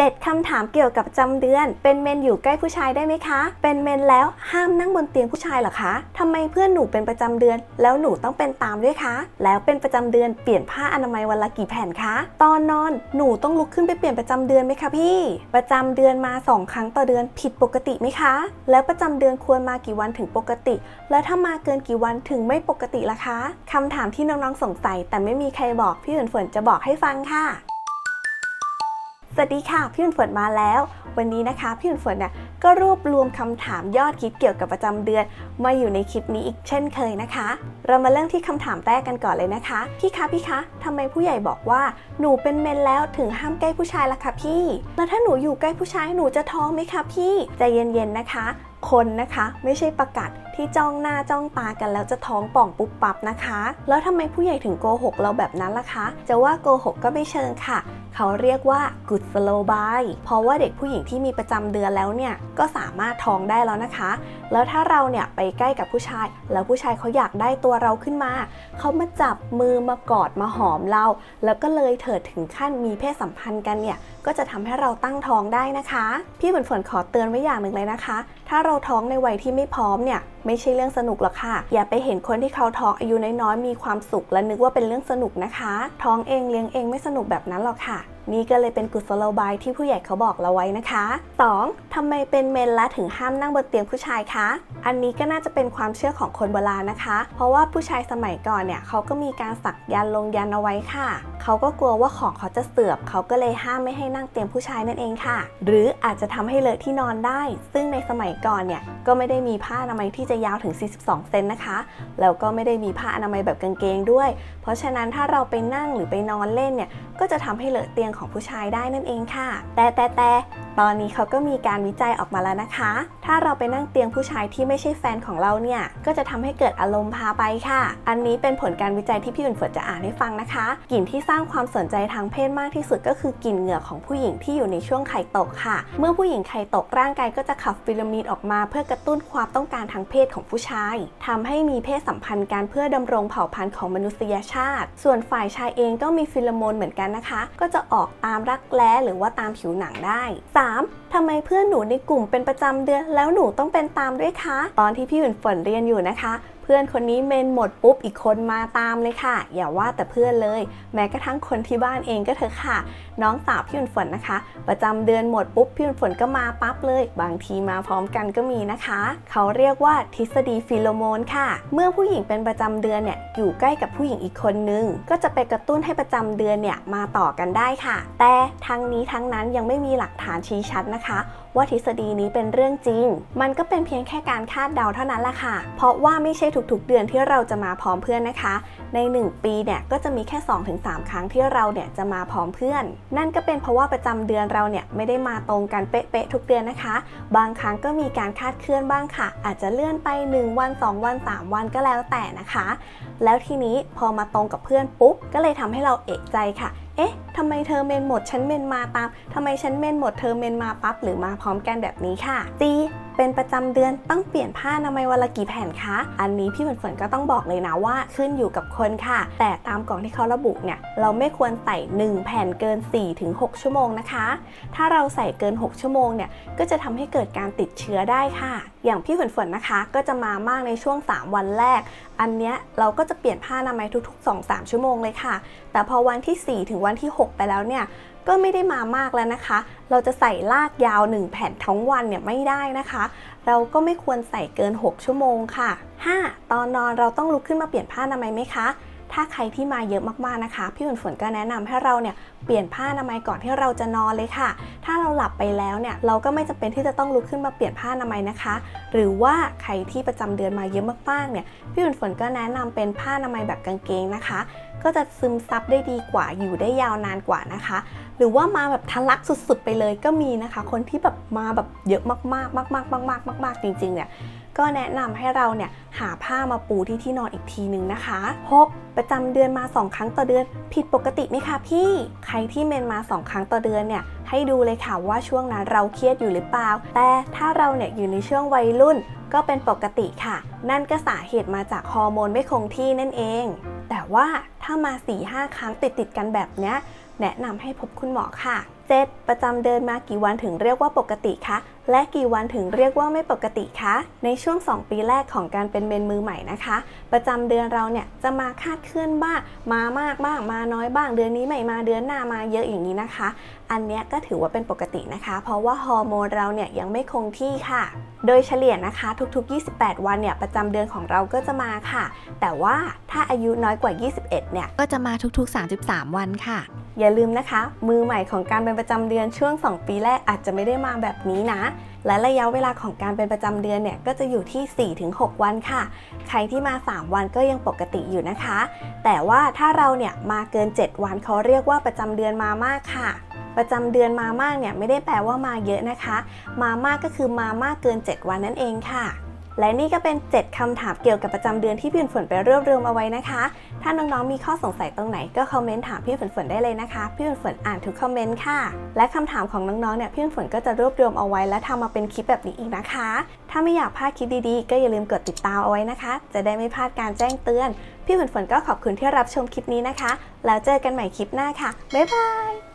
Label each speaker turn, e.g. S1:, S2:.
S1: 7 คำถามเกี่ยวกับประจำเดือน เป็นเมนอยู่ใกล้ผู้ชายได้ไหมคะ เป็นเมนแล้วห้ามนั่งบนเตียงผู้ชายหรอคะทำไมเพื่อนหนูเป็นประจำเดือน แล้วหนูต้องเป็นตามด้วยคะ แล้วเป็นประจำเดือนเปลี่ยนผ้าอนามัยวันละกี่แผ่นคะ ตอนนอนหนูต้องลุกขึ้นไปเปลี่ยนประจำเดือนไหมคะพี่ ประจำเดือนมาสองครั้งต่อเดือนผิดปกติไหมคะ แล้วประจำเดือนควรมากี่วันถึงปกติ แล้วถ้ามาเกินกี่วันถึงไม่ปกติล่ะคะคำถามที่น้องๆสงสัย แต่ไม่มีใครบอกพี่ฝนฝนจะบอกให้ฟังค่ะ สวัสดีค่ะ พี่ฝนฝนมาแล้ว วันนี้นะคะ พี่ฝนฝนเนี่ย ก็รวบรวมคำถามยอดคิดเกี่ยวกับประจำเดือน มาอยู่ในคลิปนี้อีกเช่นเคยนะคะ เรามาเริ่มที่คำถามแรกกันก่อนเลยนะคะ พี่คะพี่คะทำไมผู้ใหญ่บอกว่า หนูเป็นเมนแล้วถึงห้ามใกล้ผู้ชายล่ะคะพี่ แล้วถ้าหนูอยู่ใกล้ผู้ชายหนูจะท้องไหมคะพี่ใจเย็นๆนะคะ คนนะคะไม่ใช่ประกาศที่จ้องหน้าจ้องตากันแล้วจะท้องป่องปุ๊บปับนะคะ แล้วทำไมผู้ใหญ่ถึงโกหกเราแบบนั้นล่ะคะ จะว่าโกหกก็ไม่เชิงค่ะ เขาเรียกว่า good slow by เพราะว่าเด็กผู้หญิงที่มีประจำเดือนแล้วเนี่ยก็สามารถท้องได้แล้วนะคะ แล้วถ้าเราเนี่ยไปใกล้กับผู้ชาย แล้วผู้ชายเขาอยากได้ตัวเราขึ้นมา เขามาจับมือมากอดมาหอมเรา แล้วก็เลยเถิดถึงขั้นมีเพศสัมพันธ์กันเนี่ย ก็จะทำให้เราตั้งท้องได้นะคะ พี่ฝนฝนขอเตือนไว้อย่างหนึ่งเลยนะคะ ถ้าเราท้องในวัยที่ไม่พร้อมเนี่ย ไม่ใช่เรื่องสนุกหรอกค่ะ อย่าไปเห็นคนที่เขาท้องอายุน้อยๆมีความสุข และนึกว่าเป็นเรื่องสนุกนะคะ ท้องเองเลี้ยงเองไม่สนุกแบบนั้นหรอกค่ะนี่ก็เลยเป็นกุศโลบายที่ผู้ใหญ่เขาบอกเราไว้นะคะ 2. ทำไมเป็นเมนและถึงห้ามนั่งบนเตียงผู้ชายคะ อันนี้ก็น่าจะเป็นความเชื่อของคนโบราณนะคะ เพราะว่าผู้ชายสมัยก่อนเนี่ยเขาก็มีการสักยันลงยันเอาไว้ค่ะ เขาก็กลัวว่าของเขาจะเสื่อมเขาก็เลยห้ามไม่ให้นั่งเตียงผู้ชายนั่นเองค่ะ หรืออาจจะทำให้เลอะที่นอนได้ ซึ่งในสมัยก่อนเนี่ยก็ไม่ได้มีผ้าอนามัยที่จะยาวถึง 42 เซนนะคะแล้วก็ไม่ได้มีผ้าอนามัยแบบกางเกงด้วย เพราะฉะนั้นถ้าเราไปนั่งหรือไปนอนเล่นเนี่ยก็จะทำให้เลอะเตียงของผู้ชายได้นั่นเองค่ะ แต่แต่แต่ตอนนี้เขาก็มีการวิจัยออกมาแล้วนะคะ ถ้าเราไปนั่งเตียงผู้ชายที่ไม่ใช่แฟนของเราเนี่ยก็จะทำให้เกิดอารมณ์พาไปค่ะ อันนี้เป็นผลการวิจัยที่พี่อุ่นฝนจะอ่านให้ฟังนะคะกลิ่นที่ร้างความสนใจทางเพศมากที่สุดก็คือกลิ่นเหงื่อของผู้หญิงที่อยู่ในช่วงไข่ตกค่ะ เมื่อผู้หญิงไข่ตกร่างกายก็จะขับฟิโลมีนออกมา เพื่อกระตุ้นความต้องการทางเพศของผู้ชายทำให้มีเพศสัมพันธ์กันเพื่อดำรงเผ่าพันธุ์ของมนุษยชาติ ส่วนฝ่ายชายเองก็มีฟิโลโมนเหมือนกันนะคะ ก็จะออกตามรักแร้หรือว่าตามผิวหนังได้ 3. ทำไมเพื่อนหนูในกลุ่มเป็นประจำเดือน แล้วหนูต้องเป็นตามด้วยคะ ตอนที่พี่ฝนฝนเรียนอยู่นะคะ เพื่อนคนนี้เมนหมดปุ๊บอีกคนมาตามเลยค่ะ อย่าว่าแต่เพื่อนเลย แม้กระทั่งคนที่บ้านเองก็เถอะค่ะ น้องสาวพี่ฝนฝนนะคะ ประจำเดือนหมดปุ๊บพี่ฝนฝนก็มาปั๊บเลย บางทีมาพร้อมกันก็มีนะคะ เขาเรียกว่าทฤษฎีฟิโลโมนค่ะ เมื่อผู้หญิงเป็นประจำเดือนเนี่ยอยู่ใกล้กับผู้หญิงอีกคนนึง ก็จะไปกระตุ้นให้ประจำเดือนเนี่ยมาต่อกันได้ค่ะ แต่ทั้งนี้ทั้งนั้นยังไม่มีหลักฐานชี้ชัดนะคะว่าทฤษฎีนี้เป็นเรื่องจริง มันก็เป็นเพียงแค่การคาดเดาเท่านั้นแหละค่ะ เพราะว่าไม่ใช่ทุกๆเดือนที่เราจะมาพร้อมเพื่อนนะคะ ใน 1 ปีเนี่ยก็จะมีแค่ 2-3 ครั้งที่เราเนี่ยจะมาพร้อมเพื่อน นั่นก็เป็นเพราะว่าประจำเดือนเราเนี่ยไม่ได้มาตรงกันเป๊ะๆทุกเดือนนะคะ บางครั้งก็มีการคาดเคลื่อนบ้างค่ะ อาจจะเลื่อนไป 1 วัน 2 วัน 3 วันก็แล้วแต่นะคะ แล้วทีนี้พอมาตรงกับเพื่อนปุ๊บก็เลยทำให้เราเอกใจค่ะ เอ๊ะทำไมเธอเมนหมดฉันเมนมาตามทำไมฉันเมนหมดเธอเมนมาปั๊บหรือมาพร้อมกันแบบนี้ค่ะจีเป็นประจำเดือนต้องเปลี่ยนผ้าอนามัยวันละกี่แผ่นคะ อันนี้พี่ฝนฝนก็ต้องบอกเลยนะว่าขึ้นอยู่กับคนค่ะ แต่ตามกล่องที่เขาระบุเนี่ยเราไม่ควรใส่ 1 แผ่นเกิน 4-6 ชั่วโมงนะคะ ถ้าเราใส่เกิน 6 ชั่วโมงเนี่ยก็จะทำให้เกิดการติดเชื้อได้ค่ะ อย่างพี่ฝนฝนนะคะ ก็จะมามากในช่วง 3 วันแรก อันเนี้ยเราก็จะเปลี่ยนผ้าอนามัยทุก ๆ 2-3 ชั่วโมงเลยค่ะ แต่พอวันที่ 4 ถึงวันที่ 6 ไปแล้วเนี่ย ก็ไม่ได้มามากแล้วนะคะ เราจะใส่ลากยาว 1 แผ่นทั้งวันเนี่ยไม่ได้นะคะ เราก็ไม่ควรใส่เกิน 6 ชั่วโมงค่ะ 5. ตอนนอนเราต้องลุกขึ้นมาเปลี่ยนผ้าอนามัยไหมคะถ้าใครที่มาเยอะมากๆนะคะ พี่ฝนฝนก็แนะนำให้เราเนี่ยเปลี่ยนผ้าอนามัยก่อนที่เราจะนอนเลยค่ะ ถ้าเราหลับไปแล้วเนี่ยเราก็ไม่จำเป็นที่จะต้องลุกขึ้นมาเปลี่ยนผ้าอนามัยนะคะ หรือว่าใครที่ประจำเดือนมาเยอะมากๆเนี่ยพี่ฝนฝนก็แนะนำเป็นผ้าอนามัยแบบกางเกงนะคะ ก็จะซึมซับได้ดีกว่าอยู่ได้ยาวนานกว่านะคะหรือว่ามาแบบทะลักสุดๆไปเลยก็มีนะคะ คนที่แบบมาแบบเยอะมากๆ มากๆมากๆมากๆจริงๆเนี่ยก็แนะนำให้เราเนี่ยหาผ้ามาปูที่ที่นอนอีกทีหนึ่งนะคะ 6. ประจำเดือนมา 2 ครั้งต่อเดือนผิดปกติไหมคะพี่ ใครที่เมนมา 2 ครั้งต่อเดือนเนี่ยให้ดูเลยค่ะว่าช่วงนั้นเราเครียดอยู่หรือเปล่า แต่ถ้าเราเนี่ยอยู่ในช่วงวัยรุ่นก็เป็นปกติค่ะ นั่นก็สาเหตุมาจากฮอร์โมนไม่คงที่นั่นเอง แต่ว่าถ้ามา 4-5 ครั้งติดๆกันแบบเนี้ยแนะนำให้พบคุณหมอค่ะ 7. ประจำเดือนมากี่วันถึงเรียกว่าปกติคะ และกี่วันถึงเรียกว่าไม่ปกติคะ ในช่วง 2 ปีแรกของการเป็นเมนมือใหม่นะคะ ประจำเดือนเราเนี่ยจะมาคาดเคลื่อนบ้าง มามากบ้าง มาน้อยบ้าง เดือนนี้ไม่มา เดือนหน้ามาเยอะอย่างนี้นะคะ อันเนี้ยก็ถือว่าเป็นปกตินะคะ เพราะว่าฮอร์โมนเราเนี่ยยังไม่คงที่ค่ะ โดยเฉลี่ยนะคะทุกๆ 28 วันเนี่ยประจำเดือนของเราก็จะมาค่ะ แต่ว่าถ้าอายุน้อยกว่า 21 เนี่ย
S2: ก็จะมาทุกๆ 33 วันค่ะ
S1: อย่าลืมนะคะ มือใหม่ของการเป็นประจำเดือนช่วง 2 ปีแรกอาจจะไม่ได้มาแบบนี้นะ และระยะเวลาของการเป็นประจำเดือนเนี่ยก็จะอยู่ที่ 4-6 วันค่ะ ใครที่มา 3 วันก็ยังปกติอยู่นะคะ แต่ว่าถ้าเราเนี่ยมาเกิน 7 วันเขาเรียกว่าประจำเดือนมามากค่ะประจำเดือนมามากเนี่ยไม่ได้แปลว่ามาเยอะนะคะ มามากก็คือมามากเกิน 7 วันนั่นเองค่ะ และนี่ก็เป็น 7คำถามเกี่ยวกับประจำเดือนที่พี่ฝนไปรวบรวมเอาไว้นะคะ ถ้าน้องๆมีข้อสงสัยตรงไหนก็คอมเมนต์ถามพี่ฝนฝนได้เลยนะคะ พี่ฝนฝนอ่านทุกคอมเมนต์ค่ะ และคำถามของน้องๆเนี่ยพี่ฝนฝนก็จะรวบรวมเอาไว้ และทำมาเป็นคลิปแบบนี้อีกนะคะ ถ้าไม่อยากพลาดคลิปดีๆ ก็อย่าลืมกดติดตามเอาไว้นะคะ จะได้ไม่พลาดการแจ้งเตือน พี่ฝนฝนก็ขอบคุณที่รับชมคลิปนี้นะคะ แล้วเจอกันใหม่คลิปหน้าค่ะบ๊ายบาย